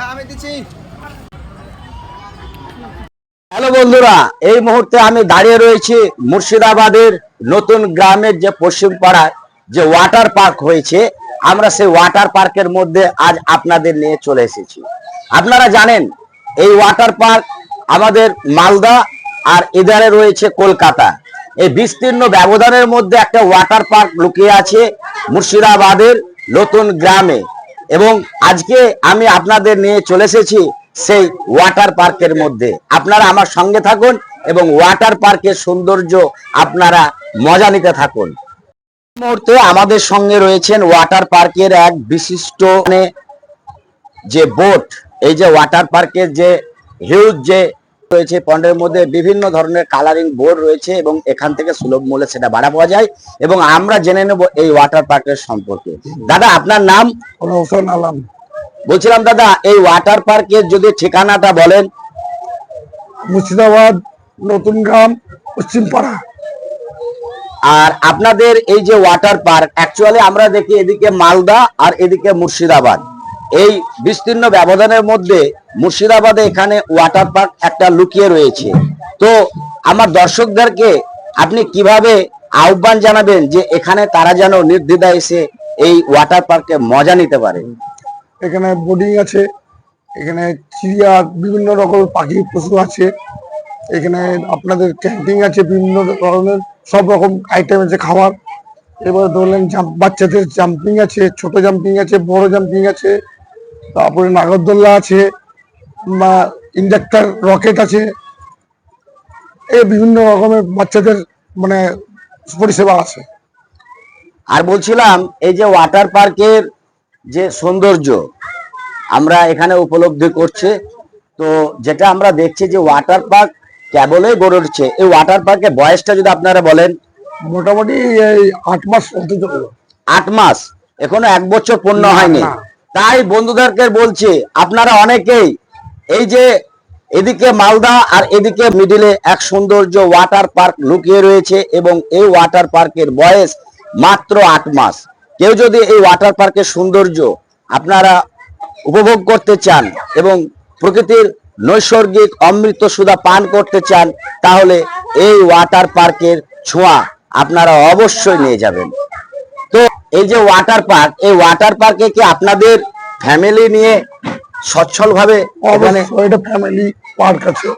হ্যাঁ হ্যালো বন্ধুরা, এই মুহূর্তে আমি দাঁড়িয়ে রয়েছি মুর্শিদাবাদের নতুন গ্রামের যে পশ্চিম পাড়ায় যে ওয়াটার পার্ক হয়েছে, আমরা সেই ওয়াটার পার্কের মধ্যে আজ আপনাদের নিয়ে চলে এসেছি। আপনারা জানেন, এই ওয়াটার পার্ক আমাদের মালদা আর এধারে রয়েছে কলকাতা। এই বিস্তীর্ণ ব্যবধানের মধ্যে একটা ওয়াটার পার্ক লুকিয়ে আছে মুর্শিদাবাদের নতুন গ্রামে। এবং আজকে আমি আপনাদের নিয়ে চলে এসেছি সেই ওয়াটার পার্কের মধ্যে। আপনারা আমার সঙ্গে থাকুন এবং ওয়াটার পার্কের সৌন্দর্য আপনারা মজা নিতে থাকুন। মুহূর্তে আমাদের সঙ্গে রয়েছেন ওয়াটার পার্কের এক বিশিষ্ট মানে যে বোট এই যে ওয়াটার পার্কের যে হিউজ যে রয়েছে পন্ডের মধ্যে বিভিন্ন ধরনের কালারিং বোর্ড রয়েছে এবং এখান থেকে সুলভ মূল্যে সেটা ভাড়া পাওয়া যায় এবং আমরা জেনে নেব এই ওয়াটার পার্কের সম্পর্কে। দাদা আপনার নাম? আলম। বলছিলাম দাদা এই ওয়াটার পার্কের যদি ঠিকানাটা বলেন। মুর্শিদাবাদ নতুন গ্রাম পশ্চিম পাড়া। আর আপনাদের এই যে ওয়াটার পার্ক অ্যাকচুয়ালি আমরা দেখি এদিকে মালদা আর এদিকে মুর্শিদাবাদ। এই বিস্তীর্ণ ব্যবধানের মধ্যে মুর্শিদাবাদে এখানে ওয়াটার পার্ক একটা লুকিয়ে রয়েছে। তো আমার দর্শকদেরকে আপনি কীভাবে আহ্বান জানাবেন যে এখানে তারা যেন নির্দ্বিধায় এসে এই ওয়াটার পার্কে মজা নিতে পারে? এখানে বোর্ডিং আছে, এখানে চিড়িয়া বিভিন্ন রকম পাখি পশু আছে, এখানে আপনাদের ক্যান্টিন আছে বিভিন্ন ধরনের, সব রকম আইটেম আছে খাবার। এবার ধরলেন বাচ্চাদের জাম্পিং আছে, ছোট জাম্পিং আছে, বড় জাম্পিং আছে, তারপরে নাগরদোল্লা আছে বা ইন্ডাক্টর রকেট আছে। এই বিভিন্ন রকমের বাচ্চাদের মানে পরিষেবা আছে। আর বলছিলাম এই যে ওয়াটার পার্কের যে সৌন্দর্য আমরা এখানে উপলব্ধি করছে তো যেটা আমরা দেখছি যে ওয়াটার পার্ক কেবলই গড়ে উঠছে। এই ওয়াটার পার্কের বয়সটা যদি আপনারা বলেন। মোটামুটি এই আট মাস আট মাস? এখনও এক বছর পূর্ণ হয়নি। তাই বন্ধুদেরকে বলছি আপনারা অনেকেই এই যে এদিকে মালদা আর এদিকে মিডিলে এক সৌন্দর্য ওয়াটার পার্ক লুকিয়ে রয়েছে এবং এই ওয়াটার পার্কের বয়স মাত্র আট মাস। কেউ যদি এই ওয়াটার পার্কের সৌন্দর্য আপনারা উপভোগ করতে চান এবং প্রকৃতির নৈসর্গিক অমৃত সুধা পান করতে চান, তাহলে এই ওয়াটার পার্কের ছোঁয়া আপনারা অবশ্যই নিয়ে যাবেন। তো এই যে ওয়াটার পার্ক এই ওয়াটার পার্কে কি আপনাদের ফ্যামিলি নিয়ে সচ্ছল ভাবে এটা ফ্যামিলি পার্ক আছে।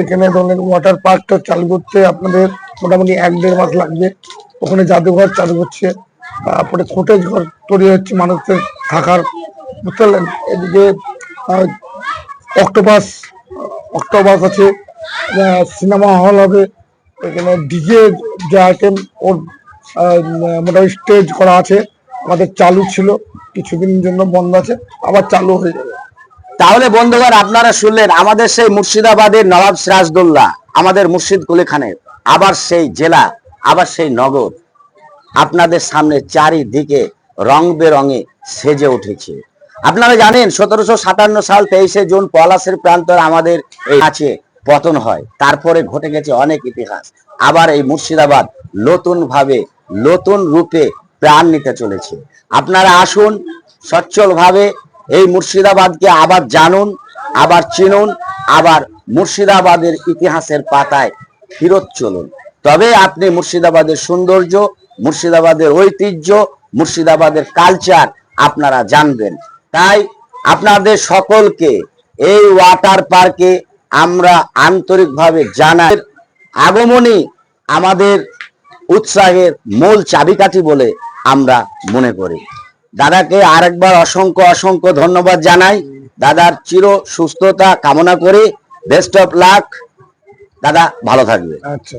এখানে ধরলেন ওয়াটার পার্কটা চালু করতে আপনাদের মোটামুটি এক দেড় মাস লাগবে। ওখানে জাদুঘর চালু হচ্ছে। তারপরে কটেজ ঘর তৈরি হচ্ছে মানুষের থাকার। বুঝতে পারলেন? এদিকে অক্টোপাস অক্টোপাস আছে। সিনেমা হল হবে। এখানে ডিজে যে আইটেম ওর মোটামুটি স্টেজ করা আছে। আমাদের চালু ছিল। কিছুদিনের জন্য বন্ধ আছে। আবার চালু হয়ে যাবে। তাহলে বন্ধুগণ আপনারা শুনলেন, আমাদের সেই মুর্শিদাবাদের নবাব সিরাজদৌল্লা, আমাদের মুর্শিদ কুলি খানের আবার সেই জেলা, আবার সেই নগর। আপনাদের সামনে চারিদিকে রং বেরঙে সেজে উঠেছে। আপনারা জানেন, সতেরোশো সাতান্ন সাল তেইশে জুন পলাশের প্রান্তর আমাদের এই আছে পতন হয়। তারপরে ঘটে গেছে অনেক ইতিহাস। আবার এই মুর্শিদাবাদ নতুন ভাবে নতুন রূপে প্রাণ নিতে চলেছে। আপনারা আসুন সচ্ছল ভাবে এই মুর্শিদাবাদকে আবার জানুন, আবার চিনুন, আবার মুর্শিদাবাদের ইতিহাসের পাতায় ফিরত চলুন। তবে আপনি মুর্শিদাবাদের সৌন্দর্য, মুর্শিদাবাদের ঐতিহ্য, মুর্শিদাবাদের কালচার আপনারা জানবেন। তাই আপনাদের সকলকে এই ওয়াটার পার্কে আমরা আন্তরিকভাবে জানাই আগমনই আমাদের উৎসাহের মূল চাবিকাঠি বলে আমরা মনে করি। দাদাকে আরেকবার অসংখ্য অসংখ্য ধন্যবাদ জানাই। দাদার চির সুস্থতা কামনা করি। বেস্ট অফ লাক দাদা ভালো থাকবে। আচ্ছা।